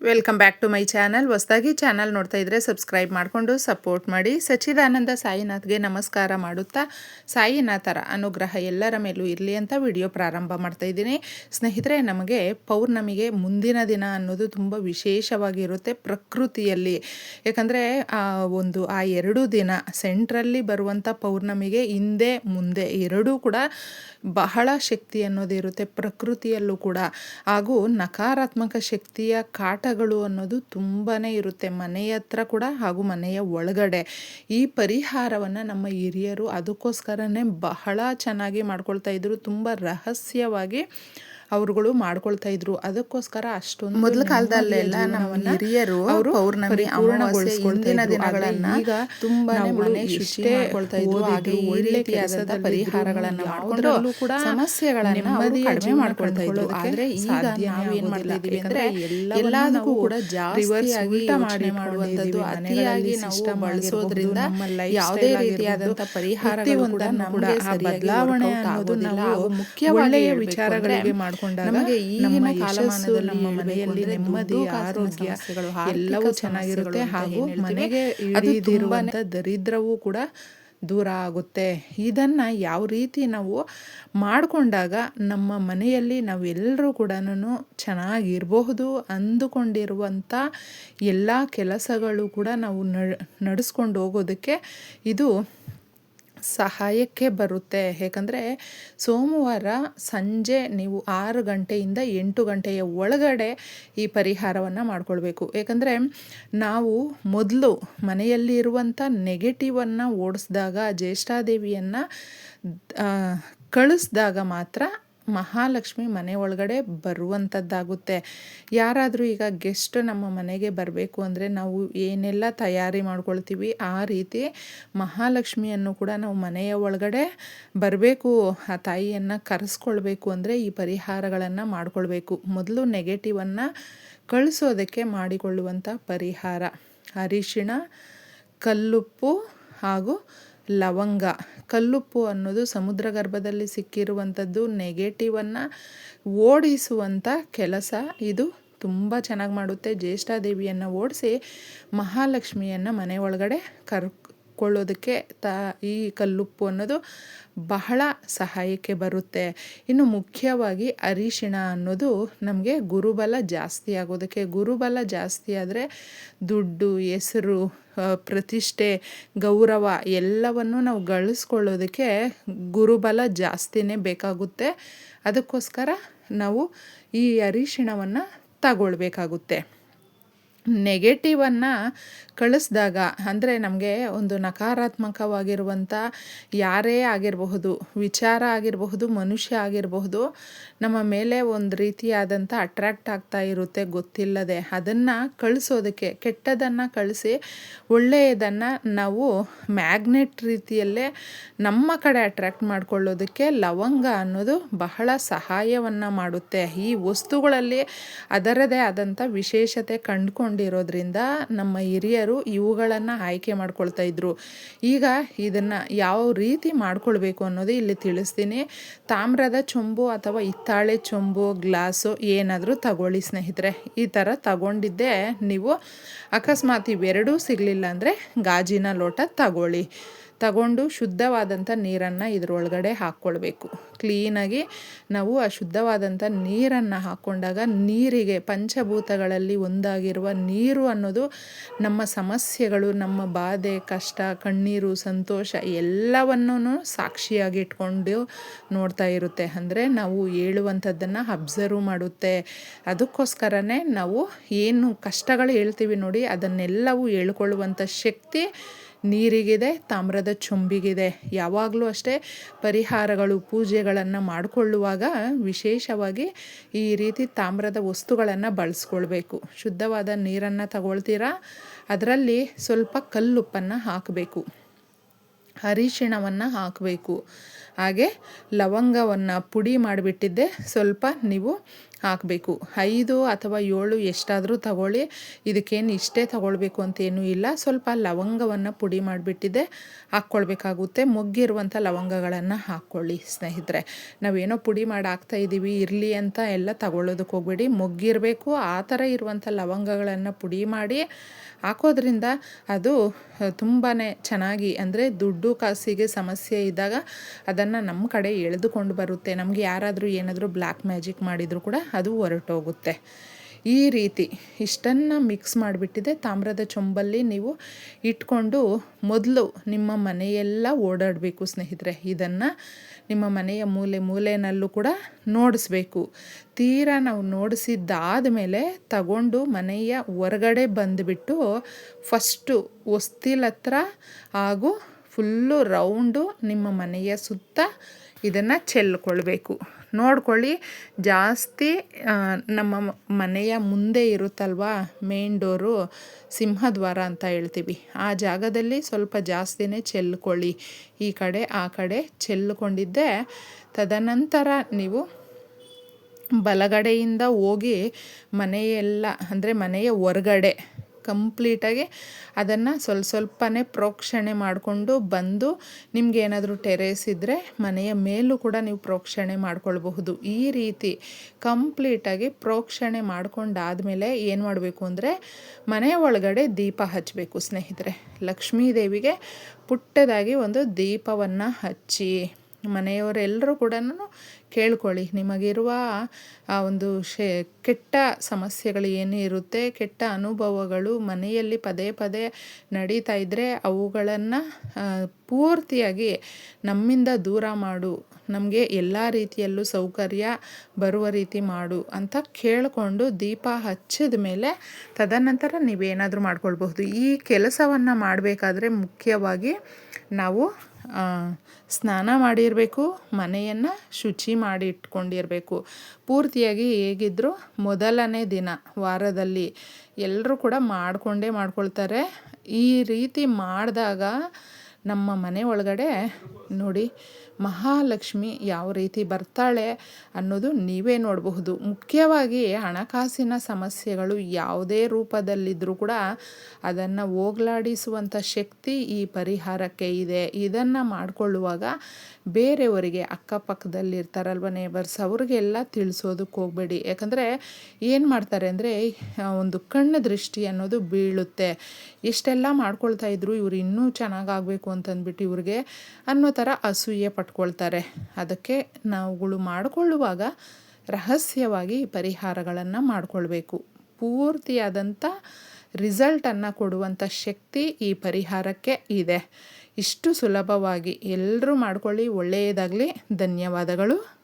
Welcome back to my channel ಹೊಸದಾಗಿ channel ನೋಡ್ತಾ ಇದ್ರೆ ಸಬ್ಸ್ಕ್ರೈಬ್ ಮಾಡಿಕೊಂಡು ಸಪೋರ್ಟ್ ಮಾಡಿ. ಸಚ್ಚಿದಾನಂದ ಸಾಯಿನಾಥ್ಗೆ ನಮಸ್ಕಾರ ಮಾಡುತ್ತಾ ಸಾಯಿನಾಥರ ಅನುಗ್ರಹ ಎಲ್ಲರ ಮೇಲೂ ಇರಲಿ ಅಂತ ವಿಡಿಯೋ ಪ್ರಾರಂಭ ಮಾಡ್ತಾ ಇದ್ದೀನಿ. ಸ್ನೇಹಿತರೆ, ನಮಗೆ ಪೌರ್ಣಮಿಗೆ ಮುಂದಿನ ದಿನ ಅನ್ನೋದು ತುಂಬ ವಿಶೇಷವಾಗಿರುತ್ತೆ ಪ್ರಕೃತಿಯಲ್ಲಿ. ಯಾಕಂದರೆ ಒಂದು, ಆ ಎರಡು ದಿನ ಸೆಂಟ್ರಲ್ಲಿ ಬರುವಂಥ ಪೌರ್ಣಮಿಗೆ ಹಿಂದೆ, ಮುಂದೆ ಎರಡೂ ಕೂಡ ಬಹಳ ಶಕ್ತಿ ಅನ್ನೋದಿರುತ್ತೆ ಪ್ರಕೃತಿಯಲ್ಲೂ ಕೂಡ. ಹಾಗೂ ನಕಾರಾತ್ಮಕ ಶಕ್ತಿಯ ಕಾಟಗಳು ಅನ್ನೋದು ತುಂಬಾ ಇರುತ್ತೆ. ಮನೆಯ ಹತ್ರ ಕೂಡ ಹಾಗೂ ಮನೆಯ ಒಳಗಡೆ. ಈ ಪರಿಹಾರವನ್ನು ನಮ್ಮ ಹಿರಿಯರು ಅದಕ್ಕೋಸ್ಕರನೇ ಬಹಳ ಚೆನ್ನಾಗಿ ಮಾಡ್ಕೊಳ್ತಾ ಇದ್ರು. ತುಂಬ ರಹಸ್ಯವಾಗಿ ಅವರುಗಳು ಮಾಡ್ಕೊಳ್ತಾ ಇದ್ರು. ಅದಕ್ಕೋಸ್ಕರ ಅಷ್ಟೊಂದು ಮೊದಲ ಕಾಲದಲ್ಲೆಲ್ಲ ನಮ್ಮ ಹಿರಿಯರು ಅವರು ಪೌರ್ಣಮಿ ಹಿಂದಿನ ದಿನಗಳನ್ನ ಈಗ ತುಂಬಾ ಮನೆ ಶುಚಿ ಮಾಡ್ಕೊಳ್ತಾ ಇದ್ರು. ಹಾಗೆ ಒಳ್ಳೆ ಕೆಲಸದ ಪರಿಹಾರಗಳನ್ನ ಮಾಡೋದ್ರಲ್ಲೂ ಕೂಡ ಸಮಸ್ಯೆಗಳನ್ನ ಕಡಿಮೆ ಮಾಡ್ಕೊಳ್ತಾ ಇದ್ರು. ಆದ್ರೆ ಈಗ ನಾವೇನ್ ಮಾಡ್ತಾ ಇದೀವಿ ಅಂದ್ರೆ ಎಲ್ಲದಕ್ಕೂ ಕೂಡ ಜಾಸ್ತಿಯಾಗಿ ಮಾಡಿ ಮಾಡುವಂತದ್ದು ಅತಿಯಾಗಿ ನಾವು ಬಳಸೋದ್ರಿಂದ ಯಾವುದೇ ರೀತಿಯಾದಂತ ಪರಿಹಾರ ಕೂಡ ನಮಗೆ ಬದಲಾವಣೆ ಅನ್ನೋದು ಮುಖ್ಯ ಒಳ್ಳೆಯ ವಿಚಾರಗಳಿಗೆ ಮಾಡ್ಕೊಂಡಾಗ ನಮಗೆ ಈಗಿನ ಕಾಲಮಾನದಲ್ಲಿ ನಮ್ಮ ಮನೆಯಲ್ಲಿ ನೆಮ್ಮದಿ ಆರೋಗ್ಯ ಎಲ್ಲವೂ ಚೆನ್ನಾಗಿರುತ್ತೆ ಹಾಗೂ ಮನೆಗೆ ಇಳಿದಿರುವಂಥ ದರಿದ್ರವೂ ಕೂಡ ದೂರ ಆಗುತ್ತೆ. ಇದನ್ನು ಯಾವ ರೀತಿ ನಾವು ಮಾಡಿಕೊಂಡಾಗ ನಮ್ಮ ಮನೆಯಲ್ಲಿ ನಾವೆಲ್ಲರೂ ಕೂಡ ಚೆನ್ನಾಗಿರಬಹುದು ಅಂದುಕೊಂಡಿರುವಂಥ ಎಲ್ಲ ಕೆಲಸಗಳು ಕೂಡ ನಾವು ನಡೆಸ್ಕೊಂಡು ಹೋಗೋದಕ್ಕೆ ಇದು ಸಹಾಯಕ್ಕೆ ಬರುತ್ತೆ. ಏಕೆಂದರೆ ಸೋಮವಾರ ಸಂಜೆ ನೀವು ಆರು ಗಂಟೆಯಿಂದ ಎಂಟು ಗಂಟೆಯ ಒಳಗಡೆ ಈ ಪರಿಹಾರವನ್ನು ಮಾಡಿಕೊಳ್ಬೇಕು. ಏಕೆಂದರೆ ನಾವು ಮೊದಲು ಮನೆಯಲ್ಲಿ ಇರುವಂಥ ನೆಗೆಟಿವನ್ನು ಓಡಿಸಿದಾಗ, ಜ್ಯೇಷ್ಠಾದೇವಿಯನ್ನು ಕಳಿಸಿದಾಗ ಮಾತ್ರ ಮಹಾಲಕ್ಷ್ಮಿ ಮನೆ ಒಳಗಡೆ ಬರುವಂಥದ್ದಾಗುತ್ತೆ. ಯಾರಾದರೂ ಈಗ ಗೆಸ್ಟ್ ನಮ್ಮ ಮನೆಗೆ ಬರಬೇಕು ಅಂದರೆ ನಾವು ಏನೆಲ್ಲ ತಯಾರಿ ಮಾಡ್ಕೊಳ್ತೀವಿ, ಆ ರೀತಿ ಮಹಾಲಕ್ಷ್ಮಿಯನ್ನು ಕೂಡ ನಾವು ಮನೆಯ ಒಳಗಡೆ ಬರಬೇಕು, ಆ ತಾಯಿಯನ್ನು ಕರೆಸ್ಕೊಳ್ಬೇಕು ಅಂದರೆ ಈ ಪರಿಹಾರಗಳನ್ನು ಮಾಡಿಕೊಳ್ಬೇಕು. ಮೊದಲು ನೆಗೆಟಿವನ್ನು ಕಳಿಸೋದಕ್ಕೆ ಮಾಡಿಕೊಳ್ಳುವಂಥ ಪರಿಹಾರ. ಅರಿಶಿಣ, ಕಲ್ಲುಪ್ಪು ಹಾಗೂ ಲವಂಗ. ಕಲ್ಲುಪ್ಪು ಅನ್ನೋದು ಸಮುದ್ರ ಗರ್ಭದಲ್ಲಿ ಸಿಕ್ಕಿರುವಂಥದ್ದು ನೆಗೆಟಿವನ್ನು ಓಡಿಸುವಂಥ ಕೆಲಸ. ಇದು ತುಂಬ ಚೆನ್ನಾಗಿ ಮಾಡುತ್ತೆ. ಜ್ಯೇಷ್ಠಾದೇವಿಯನ್ನು ಓಡಿಸಿ ಮಹಾಲಕ್ಷ್ಮಿಯನ್ನು ಮನೆ ಒಳಗಡೆ ಕರ್ ಕೊಳ್ಳೋದಕ್ಕೆ ತ ಈ ಕಲ್ಲುಪ್ಪು ಅನ್ನೋದು ಬಹಳ ಸಹಾಯಕ್ಕೆ ಬರುತ್ತೆ. ಇನ್ನು ಮುಖ್ಯವಾಗಿ ಅರಿಶಿಣ ಅನ್ನೋದು ನಮಗೆ ಗುರುಬಲ ಜಾಸ್ತಿ ಆಗೋದಕ್ಕೆ, ಗುರುಬಲ ಜಾಸ್ತಿ ಆದರೆ ದುಡ್ಡು, ಹೆಸರು ಪ್ರತಿಷ್ಠೆ, ಗೌರವ ಎಲ್ಲವನ್ನು ನಾವು ಗಳಿಸ್ಕೊಳ್ಳೋದಕ್ಕೆ ಗುರುಬಲ ಜಾಸ್ತಿನೇ ಬೇಕಾಗುತ್ತೆ. ಅದಕ್ಕೋಸ್ಕರ ನಾವು ಈ ಅರಿಶಿಣವನ್ನು ತಗೊಳ್ಬೇಕಾಗುತ್ತೆ. ನೆಗೆಟಿವನ್ನು ಕಳಿಸ್ದಾಗ, ಅಂದರೆ ನಮಗೆ ಒಂದು ನಕಾರಾತ್ಮಕವಾಗಿರುವಂಥ ಯಾರೇ ಆಗಿರಬಹುದು, ವಿಚಾರ ಆಗಿರಬಹುದು, ಮನುಷ್ಯ ಆಗಿರಬಹುದು, ನಮ್ಮ ಮೇಲೆ ಒಂದು ರೀತಿಯಾದಂಥ ಅಟ್ರ್ಯಾಕ್ಟ್ ಆಗ್ತಾ ಇರುತ್ತೆ ಗೊತ್ತಿಲ್ಲದೆ. ಅದನ್ನು ಕಳಿಸೋದಕ್ಕೆ, ಕೆಟ್ಟದನ್ನು ಕಳಿಸಿ ಒಳ್ಳೆಯದನ್ನು ನಾವು ಮ್ಯಾಗ್ನೆಟ್ ರೀತಿಯಲ್ಲೇ ನಮ್ಮ ಕಡೆ ಅಟ್ರ್ಯಾಕ್ಟ್ ಮಾಡಿಕೊಳ್ಳೋದಕ್ಕೆ ಲವಂಗ ಅನ್ನೋದು ಬಹಳ ಸಹಾಯವನ್ನು ಮಾಡುತ್ತೆ. ಈ ವಸ್ತುಗಳಲ್ಲಿ ಅದರದೇ ಆದಂಥ ವಿಶೇಷತೆ ಕಂಡುಕೊಂಡಿರೋದ್ರಿಂದ ನಮ್ಮ ಹಿರಿಯರು ಇವುಗಳನ್ನು ಆಯ್ಕೆ ಮಾಡ್ಕೊಳ್ತಾ ಇದ್ರು. ಈಗ ಇದನ್ನು ಯಾವ ರೀತಿ ಮಾಡ್ಕೊಳ್ಬೇಕು ಅನ್ನೋದು ಇಲ್ಲಿ ತಿಳಿಸ್ತೀನಿ. ತಾಮ್ರದ ಚೊಂಬು ಅಥವಾ ಹಿತ್ತಾಳೆ ಚೊಂಬು, ಗ್ಲಾಸು ಏನಾದರೂ ತಗೊಳ್ಳಿ ಸ್ನೇಹಿತರೆ. ಈ ಥರ ತಗೊಂಡಿದ್ದೆ ನೀವು ಅಕಸ್ಮಾತ್ ಇವೆರಡೂ ಸಿಗಲಿಲ್ಲ ಅಂದರೆ ಗಾಜಿನ ಲೋಟ ತಗೊಳ್ಳಿ. ತಗೊಂಡು ಶುದ್ಧವಾದಂಥ ನೀರನ್ನು ಇದರೊಳಗಡೆ ಹಾಕ್ಕೊಳ್ಬೇಕು. ಕ್ಲೀನಾಗಿ ನಾವು ಆ ಶುದ್ಧವಾದಂಥ ನೀರನ್ನು ಹಾಕ್ಕೊಂಡಾಗ ನೀರಿಗೆ, ಪಂಚಭೂತಗಳಲ್ಲಿ ಒಂದಾಗಿರುವ ನೀರು ಅನ್ನೋದು ನಮ್ಮ ಸಮಸ್ಯೆಗಳು, ನಮ್ಮ ಬಾಧೆ, ಕಷ್ಟ, ಕಣ್ಣೀರು, ಸಂತೋಷ ಎಲ್ಲವನ್ನೂ ಸಾಕ್ಷಿಯಾಗಿ ಇಟ್ಕೊಂಡು ನೋಡ್ತಾ ಇರುತ್ತೆ. ಅಂದರೆ ನಾವು ಹೇಳುವಂಥದ್ದನ್ನು ಅಬ್ಸರ್ವ್ ಮಾಡುತ್ತೆ. ಅದಕ್ಕೋಸ್ಕರನೇ ನಾವು ಏನು ಕಷ್ಟಗಳು ಹೇಳ್ತೀವಿ ನೋಡಿ, ಅದನ್ನೆಲ್ಲವೂ ಹೇಳ್ಕೊಳ್ಳುವಂಥ ಶಕ್ತಿ ನೀರಿಗಿದೆ, ತಾಮ್ರದ ಚೊಂಬಿಗಿದೆ. ಯಾವಾಗಲೂ ಅಷ್ಟೇ ಪರಿಹಾರಗಳು, ಪೂಜೆಗಳನ್ನು ಮಾಡಿಕೊಳ್ಳುವಾಗ ವಿಶೇಷವಾಗಿ ಈ ರೀತಿ ತಾಮ್ರದ ವಸ್ತುಗಳನ್ನು ಬಳಸ್ಕೊಳ್ಬೇಕು. ಶುದ್ಧವಾದ ನೀರನ್ನು ತಗೊಳ್ತೀರಾ? ಅದರಲ್ಲಿ ಸ್ವಲ್ಪ ಕಲ್ಲುಪ್ಪನ್ನು ಹಾಕಬೇಕು. ಅರಿಶಿಣವನ್ನು ಹಾಕಬೇಕು. ಹಾಗೆ ಲವಂಗವನ್ನು ಪುಡಿ ಮಾಡಿಬಿಟ್ಟಿದ್ದೆ. ಸ್ವಲ್ಪ ನೀವು ಹಾಕಬೇಕು. ಐದು ಅಥವಾ ಏಳು ಎಷ್ಟಾದರೂ ತಗೊಳ್ಳಿ. ಇದಕ್ಕೇನು ಇಷ್ಟೇ ತಗೊಳ್ಬೇಕು ಅಂತೇನೂ ಇಲ್ಲ. ಸ್ವಲ್ಪ ಲವಂಗವನ್ನು ಪುಡಿ ಮಾಡಿಬಿಟ್ಟಿದ್ದೆ. ಹಾಕ್ಕೊಳ್ಬೇಕಾಗುತ್ತೆ. ಮೊಗ್ಗಿರುವಂಥ ಲವಂಗಗಳನ್ನು ಹಾಕ್ಕೊಳ್ಳಿ ಸ್ನೇಹಿತರೆ. ನಾವೇನೋ ಪುಡಿ ಮಾಡಿ ಹಾಕ್ತಾ ಇದ್ದೀವಿ, ಇರಲಿ ಅಂತ ಎಲ್ಲ ತಗೊಳ್ಳೋದಕ್ಕೆ ಹೋಗ್ಬೇಡಿ. ಮೊಗ್ಗಿರಬೇಕು, ಆ ಥರ ಇರುವಂಥ ಲವಂಗಗಳನ್ನು ಪುಡಿ ಮಾಡಿ ಹಾಕೋದ್ರಿಂದ ಅದು ತುಂಬಾ ಚೆನ್ನಾಗಿ, ಅಂದರೆ ದುಡ್ಡು ಕಾಸಿಗೆ ಸಮಸ್ಯೆ ಇದ್ದಾಗ ಅದನ್ನು ನಮ್ಮ ಕಡೆ ಎಳೆದುಕೊಂಡು ಬರುತ್ತೆ. ನಮಗೆ ಯಾರಾದರೂ ಏನಾದರೂ ಬ್ಲ್ಯಾಕ್ ಮ್ಯಾಜಿಕ್ ಮಾಡಿದರೂ ಕೂಡ ಅದು ಹೊರಟೋಗುತ್ತೆ. ಈ ರೀತಿ ಇಷ್ಟನ್ನು ಮಿಕ್ಸ್ ಮಾಡಿಬಿಟ್ಟಿದೆ. ತಾಮ್ರದ ಚೊಂಬಲ್ಲಿ ನೀವು ಇಟ್ಕೊಂಡು ಮೊದಲು ನಿಮ್ಮ ಮನೆಯೆಲ್ಲ ಓಡಾಡಬೇಕು ಸ್ನೇಹಿತರೆ. ಇದನ್ನು ನಿಮ್ಮ ಮನೆಯ ಮೂಲೆ ಮೂಲೆಯಲ್ಲೂ ಕೂಡ ನೋಡಿಸ್ಬೇಕು. ತೀರಾ ನಾವು ನೋಡಿಸಿದ್ದಾದ ಮೇಲೆ ತಗೊಂಡು ಮನೆಯ ಹೊರಗಡೆ ಬಂದುಬಿಟ್ಟು ಫಸ್ಟು ಹೊಸ್ತಿಲತ್ರ ಹಾಗೂ ಫುಲ್ಲು ರೌಂಡು ನಿಮ್ಮ ಮನೆಯ ಸುತ್ತ ಇದನ್ನು ಚೆಲ್ಕೊಳ್ಬೇಕು. ನೋಡ್ಕೊಳ್ಳಿ, ಜಾಸ್ತಿ ನಮ್ಮ ಮನೆಯ ಮುಂದೆ ಇರುತ್ತಲ್ವಾ ಮೇನ್ ಡೋರು ಸಿಂಹದ್ವಾರ ಅಂತ ಹೇಳ್ತೀವಿ. ಆ ಜಾಗದಲ್ಲಿ ಸ್ವಲ್ಪ ಜಾಸ್ತಿನೇ ಚೆಲ್ಕೊಳ್ಳಿ. ಈ ಕಡೆ, ಆ ಕಡೆ ಚೆಲ್ಕೊಂಡಿದ್ದೆ. ತದನಂತರ ನೀವು ಬಲಗಡೆಯಿಂದ ಹೋಗಿ ಮನೆಯೆಲ್ಲ, ಅಂದರೆ ಮನೆಯ ಹೊರಗಡೆ ಕಂಪ್ಲೀಟಾಗಿ ಅದನ್ನು ಸ್ವಲ್ಪ ಸ್ವಲ್ಪನೇ ಪ್ರೋಕ್ಷಣೆ ಮಾಡಿಕೊಂಡು ಬಂದು ನಿಮ್ಗೆ ಏನಾದರೂ ಟೆರೇಸ್ ಇದ್ದರೆ ಮನೆಯ ಮೇಲೂ ಕೂಡ ನೀವು ಪ್ರೋಕ್ಷಣೆ ಮಾಡ್ಕೊಳ್ಬಹುದು. ಈ ರೀತಿ ಕಂಪ್ಲೀಟಾಗಿ ಪ್ರೋಕ್ಷಣೆ ಮಾಡ್ಕೊಂಡಾದಮೇಲೆ ಏನು ಮಾಡಬೇಕು ಅಂದರೆ ಮನೆಯ ಒಳಗಡೆ ದೀಪ ಹಚ್ಚಬೇಕು ಸ್ನೇಹಿತರೆ. ಲಕ್ಷ್ಮೀ ದೇವಿಗೆ ಪುಟ್ಟದಾಗಿ ಒಂದು ದೀಪವನ್ನು ಹಚ್ಚಿ. ಮನೆಯವರೆಲ್ಲರೂ ಕೂಡ ಕೇಳ್ಕೊಳ್ಳಿ. ನಿಮಗಿರುವ ಆ ಒಂದು ಶೇ, ಕೆಟ್ಟ ಸಮಸ್ಯೆಗಳು ಏನೇ ಇರುತ್ತೆ, ಕೆಟ್ಟ ಅನುಭವಗಳು ಮನೆಯಲ್ಲಿ ಪದೇ ಪದೇ ನಡೀತಾ ಇದ್ದರೆ ಅವುಗಳನ್ನು ಪೂರ್ತಿಯಾಗಿ ನಮ್ಮಿಂದ ದೂರ ಮಾಡು. ನಮಗೆ ಎಲ್ಲ ರೀತಿಯಲ್ಲೂ ಸೌಕರ್ಯ ಬರುವ ರೀತಿ ಮಾಡು ಅಂತ ಕೇಳಿಕೊಂಡು ದೀಪ ಹಚ್ಚಿದ ಮೇಲೆ ತದನಂತರ ನೀವೇನಾದರೂ ಮಾಡ್ಕೊಳ್ಬಹುದು. ಈ ಕೆಲಸವನ್ನು ಮಾಡಬೇಕಾದ್ರೆ ಮುಖ್ಯವಾಗಿ ನಾವು ಸ್ನಾನ ಮಾಡಿರಬೇಕು, ಮನೆಯನ್ನು ಶುಚಿ ಮಾಡಿ ಇಟ್ಕೊಂಡಿರಬೇಕು ಪೂರ್ತಿಯಾಗಿ ಹೇಗಿದ್ದರೂ ಮೊದಲನೇ ದಿನ, ವಾರದಲ್ಲಿ ಎಲ್ಲರೂ ಕೂಡ ಮಾಡಿಕೊಂಡೇ ಮಾಡ್ಕೊಳ್ತಾರೆ. ಈ ರೀತಿ ಮಾಡಿದಾಗ ನಮ್ಮ ಮನೆ ಒಳಗಡೆ ನೋಡಿ ಮಹಾಲಕ್ಷ್ಮಿ ಯಾವ ರೀತಿ ಬರ್ತಾಳೆ ಅನ್ನೋದು ನೀವೇ ನೋಡಬಹುದು. ಮುಖ್ಯವಾಗಿ ಹಣಕಾಸಿನ ಸಮಸ್ಯೆಗಳು ಯಾವುದೇ ರೂಪದಲ್ಲಿದ್ದರೂ ಕೂಡ ಅದನ್ನು ಹೋಗ್ಲಾಡಿಸುವಂಥ ಶಕ್ತಿ ಈ ಪರಿಹಾರಕ್ಕೆ ಇದೆ. ಇದನ್ನು ಮಾಡಿಕೊಳ್ಳುವಾಗ ಬೇರೆಯವರಿಗೆ ಅಕ್ಕಪಕ್ಕದಲ್ಲಿರ್ತಾರಲ್ವ ನೇಬರ್ಸ್ ಅವ್ರಿಗೆಲ್ಲ ತಿಳಿಸೋದಕ್ಕೆ ಹೋಗಬೇಡಿ. ಯಾಕಂದರೆ ಏನು ಮಾಡ್ತಾರೆ ಅಂದರೆ ಒಂದು ಕಣ್ಣು ದೃಷ್ಟಿ ಅನ್ನೋದು ಬೀಳುತ್ತೆ. ಇಷ್ಟೆಲ್ಲ ಮಾಡ್ಕೊಳ್ತಾ ಇದ್ರು ಇವ್ರು ಇನ್ನೂ ಚೆನ್ನಾಗಾಗಬೇಕು ಅಂತಂದ್ಬಿಟ್ಟು ಇವ್ರಿಗೆ ಅನ್ನೋ ಥರ ಅಸೂಯೆ ಪಟ್ಕೊಳ್ತಾರೆ ಅದಕ್ಕೆ ನಾವುಗಳು ಮಾಡಿಕೊಳ್ಳುವಾಗ ರಹಸ್ಯವಾಗಿ ಪರಿಹಾರಗಳನ್ನು ಮಾಡಿಕೊಳ್ಬೇಕು. ಪೂರ್ತಿಯಾದಂಥ ರಿಸಲ್ಟನ್ನು ಕೊಡುವಂಥ ಶಕ್ತಿ ಈ ಪರಿಹಾರಕ್ಕೆ ಇದೆ. ಇಷ್ಟು ಸುಲಭವಾಗಿ ಎಲ್ಲರೂ ಮಾಡಿಕೊಳ್ಳಿ ಒಳ್ಳೆಯದಾಗಲಿ ಧನ್ಯವಾದಗಳು.